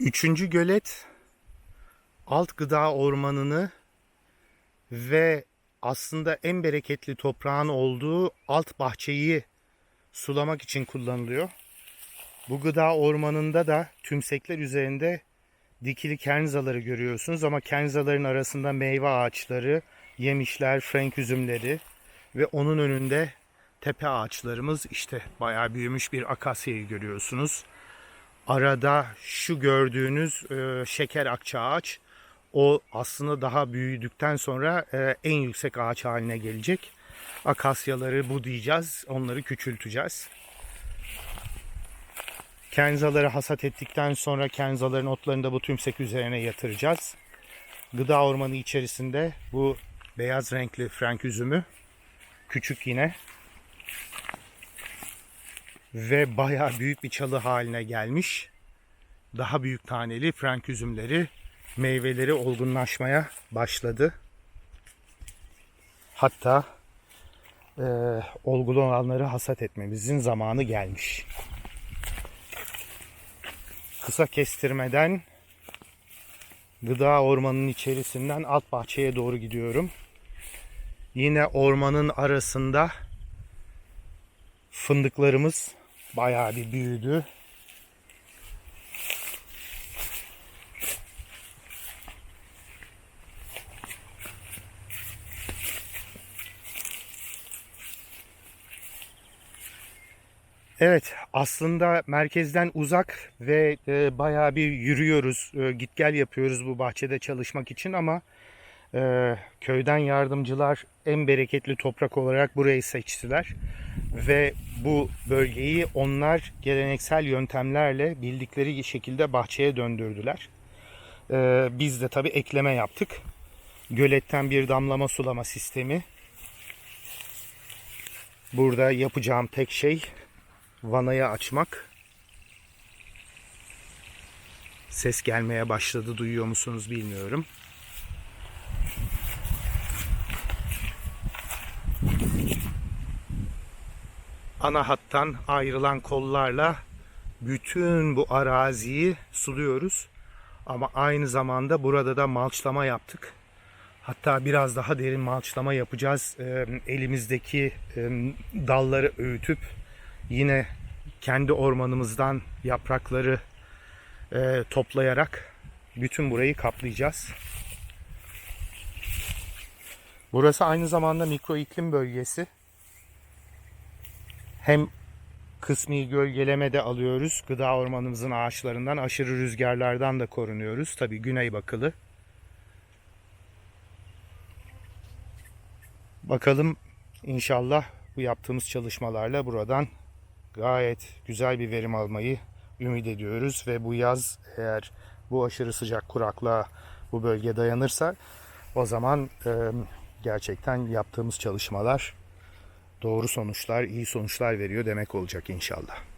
Üçüncü gölet alt gıda ormanını ve aslında en bereketli toprağın olduğu alt bahçeyi sulamak için kullanılıyor. Bu gıda ormanında da tümsekler üzerinde dikili kenzaları görüyorsunuz ama kenzaların arasında meyve ağaçları, yemişler, frenk üzümleri ve onun önünde tepe ağaçlarımız işte bayağı büyümüş bir akasyayı görüyorsunuz. Arada şu gördüğünüz e, şeker akça ağaç o aslında daha büyüdükten sonra e, en yüksek ağaç haline gelecek. Akasyaları budayacağız, onları küçülteceğiz. Kenzaları hasat ettikten sonra kenzaların otlarını da bu tümsek üzerine yatıracağız. Gıda ormanı içerisinde bu beyaz renkli frank üzümü küçük yine ve bayağı büyük bir çalı haline gelmiş. Daha büyük taneli frank üzümleri, meyveleri olgunlaşmaya başladı. Hatta e, olgun olanları hasat etmemizin zamanı gelmiş. Kısa kestirmeden gıda ormanının içerisinden alt bahçeye doğru gidiyorum. Yine ormanın arasında fındıklarımız bayağı bir büyüdü. Evet, aslında merkezden uzak ve e, bayağı bir yürüyoruz, e, git gel yapıyoruz bu bahçede çalışmak için ama e, köyden yardımcılar en bereketli toprak olarak burayı seçtiler ve bu bölgeyi onlar geleneksel yöntemlerle bildikleri şekilde bahçeye döndürdüler. E, biz de tabii ekleme yaptık. Göletten bir damlama sulama sistemi. Burada yapacağım tek şey vanayı açmak. Ses gelmeye başladı. Duyuyor musunuz bilmiyorum. Ana hattan ayrılan kollarla bütün bu araziyi suluyoruz. Ama aynı zamanda burada da malçlama yaptık. Hatta biraz daha derin malçlama yapacağız. Ee, elimizdeki e, dalları öğütüp yine kendi ormanımızdan yaprakları e, toplayarak bütün burayı kaplayacağız. Burası aynı zamanda mikro iklim bölgesi. Hem kısmi gölgeleme de alıyoruz. Gıda ormanımızın ağaçlarından aşırı rüzgarlardan da korunuyoruz. Tabi güney bakılı. Bakalım inşallah bu yaptığımız çalışmalarla buradan gayet güzel bir verim almayı ümit ediyoruz ve bu yaz eğer bu aşırı sıcak kuraklığa bu bölge dayanırsa o zaman e, gerçekten yaptığımız çalışmalar doğru sonuçlar, iyi sonuçlar veriyor demek olacak inşallah.